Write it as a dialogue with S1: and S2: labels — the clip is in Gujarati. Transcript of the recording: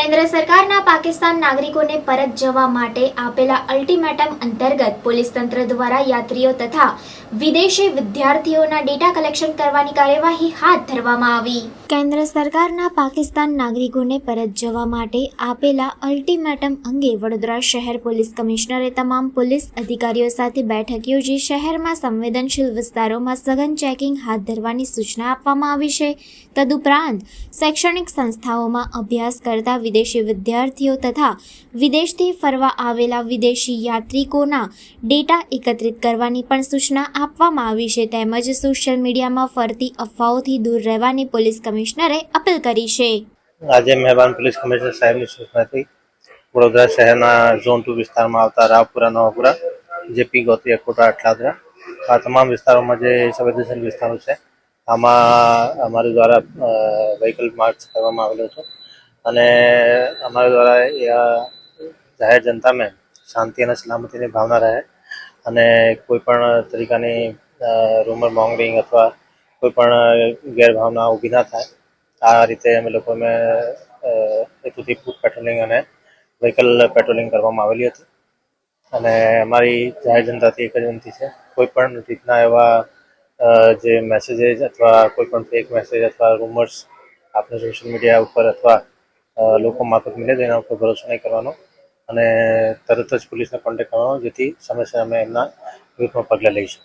S1: કેન્દ્ર સરકારના પાકિસ્તાન નાગરિકોને પરત જવા માટે આપેલા અલ્ટિમેટમ અંતર્ગત પોલીસ તંત્ર દ્વારા યાત્રીઓ તથા વિદેશી વિદ્યાર્થીઓના ડેટા કલેક્શન કરવાની કાર્યવાહી હાથ ધરવામાં આવી. કેન્દ્ર સરકારના પાકિસ્તાન નાગરિકોને પરત જવા માટે આપેલા અલ્ટિમેટમ અંગે વડોદરા શહેર પોલીસ કમિશનરે તમામ પોલીસ અધિકારીઓ સાથે બેઠક યોજી શહેરમાં સંવેદનશીલ વિસ્તારોમાં સઘન ચેકિંગ હાથ ધરવાની સૂચના આપવામાં આવી છે. તદુપરાંત શૈક્ષણિક સંસ્થાઓમાં અભ્યાસ કરતા વિદેશી વિદ્યાર્થીઓ તથા વિદેશથી ફરવા આવેલા વિદેશી યાત્રિકોના ડેટા એકત્રિત કરવાની પણ સૂચના આપવામાં આવી છે. તેમજ સોશિયલ મીડિયામાં ફરતી અફવાઓથી દૂર રહેવાની પોલીસ કમિશનરે અપીલ કરી છે.
S2: આજે મહેરબાન પોલીસ કમિશનર સાહેબની સૂચનાથી વડોદરા શહેરના ઝોન ટુ વિસ્તારમાં આવતા રાવપુરા, નવાપુરા, જેપી ગોત્રી અકોટા અટલાદરા આ તમામ વિસ્તારોમાં જે સંવેદનશીલ વિસ્તારો છે, આમાં અમારા દ્વારા વ્હીકલ માર્ચ કરવામાં આવેલો હતો અને અમારા દ્વારા એ જાહેર જનતાને શાંતિ અને સલામતીની ભાવના રહે અને કોઈ પણ તરીકાની રૂમર મોંગરિંગ અથવા કોઈ પણ ગેરભાવના ઊભી ના થાય. આ રીતે અમે લોકો અમે હેતુથી ફૂટ પેટ્રોલિંગ અને વ્હીકલ પેટ્રોલિંગ કરવામાં આવેલી હતી. અને અમારી જાહેર જનતાથી એક જ વિનંતી છે, કોઈ પણ રીતના એવા જે મેસેજીસ અથવા કોઈ પણ ફેક મેસેજ અથવા રૂમર્સ આપણે સોશિયલ મીડિયા ઉપર અથવા લોકો માફક મળે તો એના ઉપર ભરોસો નહીં કરવાનો. અને તરત જ પોલીસને કોન્ટેક્ટ કરવાનો, જેથી સમયસર અમે એમના વિરુદ્ધમાં પગલાં લઈશું